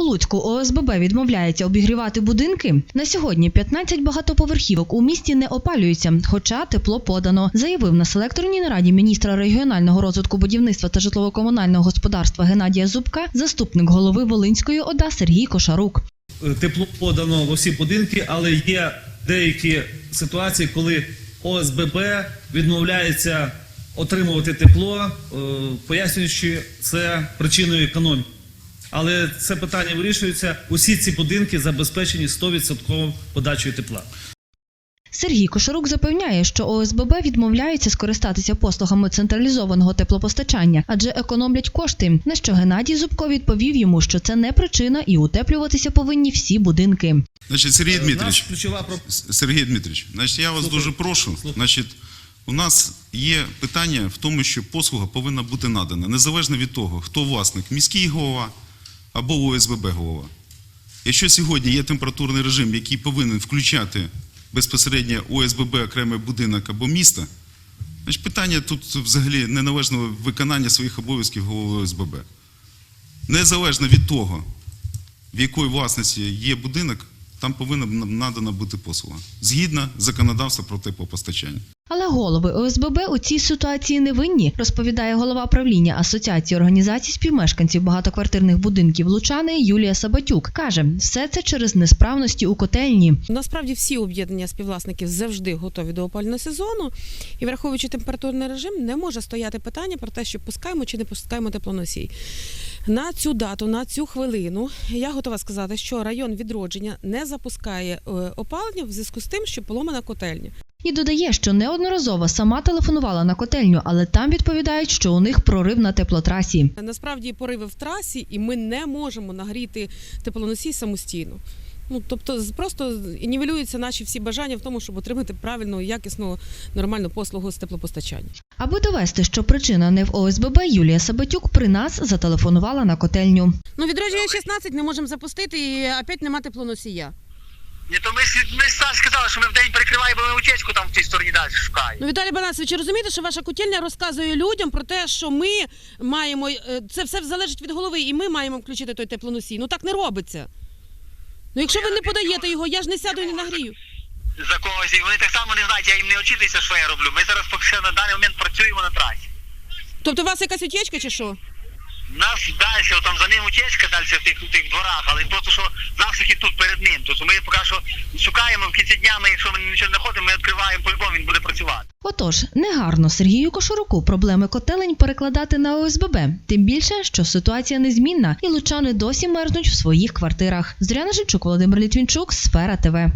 У Луцьку ОСББ відмовляється обігрівати будинки. На сьогодні 15 багатоповерхівок у місті не опалюються, хоча тепло подано, заявив на селекторній нараді міністра регіонального розвитку будівництва та житлово-комунального господарства Геннадія Зубка, заступник голови Волинської ОДА Сергій Кошарук. тепло подано в усі будинки, але є деякі ситуації, коли ОСББ відмовляється отримувати тепло, е, пояснюючи це причиною економії. Але це питання вирішується. Усі ці будинки забезпечені 100% подачею тепла. Сергій Кошарук запевняє, що ОСББ відмовляються скористатися послугами централізованого теплопостачання, адже економлять кошти. На що Геннадій Зубко відповів йому, що це не причина і утеплюватися повинні всі будинки. Значить, Сергій Е, Дмитрович, ключова про Сергій Дмитрович, значить, я вас Слухаю. дуже прошу. Слухаю. Значить, у нас є питання в тому, що послуга повинна бути надана, незалежно від того, хто власник, міський голова або ОСББ голова. Якщо сьогодні є температурний режим, який повинен включати безпосередньо ОСББ окремий будинок або місто, значить питання тут взагалі неналежного виконання своїх обов'язків голови ОСББ. Незалежно від того, в якої власності є будинок, там повинна надана бути послуга згідно законодавства про теплопостачання. Але голови ОСББ у цій ситуації не винні, розповідає голова правління Асоціації організацій співмешканців багатоквартирних будинків Лучани Юлія Сабатюк. Каже, все це через несправності у котельні. Насправді всі об'єднання співвласників завжди готові до опального сезону, і враховуючи температурний режим, не може стояти питання про те, що пускаємо чи не пускаємо теплоносій. На цю дату, на цю хвилину, я готова сказати, що район відродження не запускає е, опалення в зв'язку з тим, що поломана котельня. І додає, що неодноразово сама телефонувала на котельню, але там відповідають, що у них прорив на теплотрасі. Насправді пориви в трасі, і ми не можемо нагріти теплоносій самостійно. Ну тобто, просто нівелюються наші всі бажання в тому, щоб отримати правильну, якісну, нормальну послугу з теплопостачання. Аби довести, що причина не в ОСББ, Юлія Сабатюк при нас зателефонувала на котельню. Ну, відродження 16 не можемо запустити і опять нема теплоносія. Ні, то ми, ж- ми ж сам сказали, що ми в день перекриваємо ми утечку там в тій стороні далі шукаємо. Ну, Віталій Банасович, розумієте, що ваша котельня розказує людям про те, що ми маємо е, це все залежить від голови, і ми маємо включити той теплоносій. Ну так не робиться. Ну, якщо ви не подаєте його, я ж не сяду і не нагрію. За когось. І вони так само не знають, я їм не очитуюся, що я роблю. Ми зараз поки що на даний момент працюємо на трасі. Тобто у вас якась утечка чи що? Нас далі, там за ним утечка далі в тих, в тих дворах, але просто що наслідки тут перед ним. Тобто ми поки що шукаємо в кінці дня, ми, якщо ми нічого не знаходимо, ми відкриваємо по-любому, він буде працювати. Отож, негарно Сергію Кошуруку проблеми котелень перекладати на ОСББ. Тим більше, що ситуація незмінна, і лучани досі мерзнуть в своїх квартирах. Зоряна Жильчук, Володимир Літвінчук, Сфера ТВ.